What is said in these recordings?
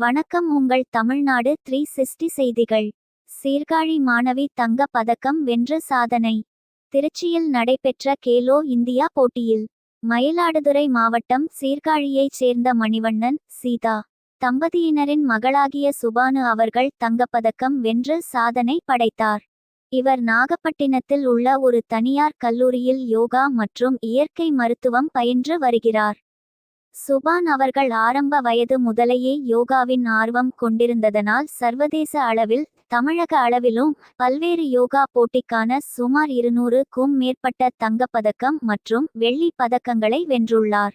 வணக்கம் உங்கள் Tamil Nadu three sixty செய்திகள். சீர்காழி மாணவி தங்க பதக்கம் வென்ற சாதனை. திருச்சியில் நடைபெற்ற கேலோ இந்தியா போட்டியில் மயிலாடுதுறை மாவட்டம் சீர்காழியைச் சேர்ந்த மணிவண்ணன் சீதா தம்பதியினரின் மகளாகிய சுபானு அவர்கள் தங்கப்பதக்கம் வென்று சாதனை படைத்தார். இவர் நாகப்பட்டினத்தில் உள்ள ஒரு தனியார் கல்லூரியில் யோகா மற்றும் இயற்கை மருத்துவம் பயின்று வருகிறார். சுபான் அவர்கள் ஆரம்ப வயது முதலேயே யோகாவின் ஆர்வம் கொண்டிருந்ததனால் சர்வதேச அளவில் தமிழக அளவிலும் பல்வேறு யோகா போட்டிக்கான சுமார் இருநூறுக்கும் மேற்பட்ட தங்கப்பதக்கம் மற்றும் வெள்ளி பதக்கங்களை வென்றுள்ளார்.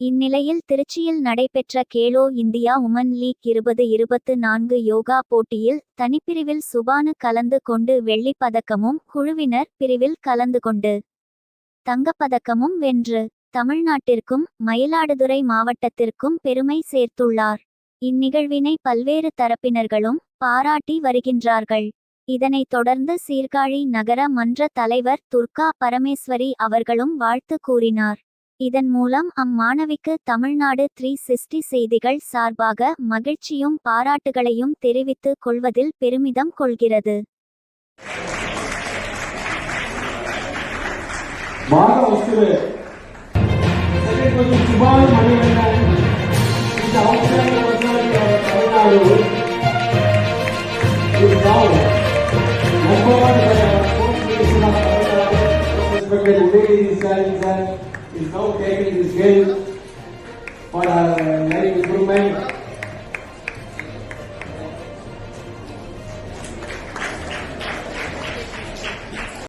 இந்நிலையில் திருச்சியில் நடைபெற்ற கேலோ இந்தியா உமன் லீக் இருபது இருபத்து நான்கு யோகா போட்டியில் தனிப்பிரிவில் சுபானு கலந்து கொண்டு வெள்ளிப் பதக்கமும் குழுவினர் பிரிவில் கலந்து கொண்டு தங்கப்பதக்கமும் வென்று தமிழ்நாட்டிற்கும் மயிலாடுதுறை மாவட்டத்திற்கும் பெருமை சேர்த்துள்ளார். இந்நிகழ்வினை பல்வேறு தரப்பினர்களும் பாராட்டி வருகின்றார்கள். இதனைத் தொடர்ந்து சீர்காழி நகர மன்ற தலைவர் துர்கா பரமேஸ்வரி அவர்களும் வாழ்த்து கூறினார். இதன் மூலம் அம்மாணவிக்கு தமிழ்நாடு த்ரீ சிக்ஸ்டி செய்திகள் சார்பாக மகிழ்ச்சியும் பாராட்டுகளையும் தெரிவித்துக் கொள்வதில் பெருமிதம் கொள்கிறது. மாணவ ಒಂದು ಸುಮಾರು ಮನೆಯನ್ನು ಇದು ತಮಿಳುನಾಡು ನಾವು number one is now taking this game for uh,